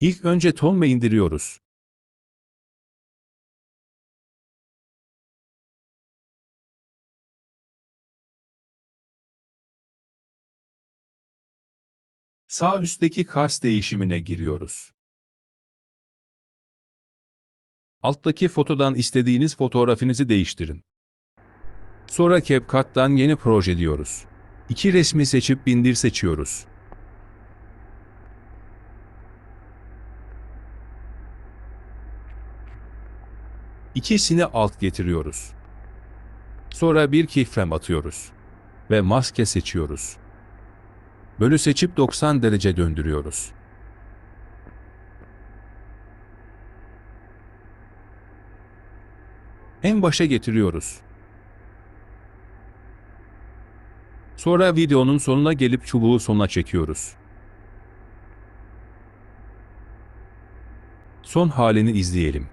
İlk önce ton indiriyoruz. Sağ üstteki kas değişimine giriyoruz. Alttaki fotodan istediğiniz fotoğrafınızı değiştirin. Sonra CapCut'tan yeni proje diyoruz. İki resmi seçip bindir seçiyoruz. İkisini alt getiriyoruz. Sonra bir keyframe atıyoruz. Ve maske seçiyoruz. Bölü seçip 90 derece döndürüyoruz. En başa getiriyoruz. Sonra videonun sonuna gelip çubuğu sona çekiyoruz. Son halini izleyelim.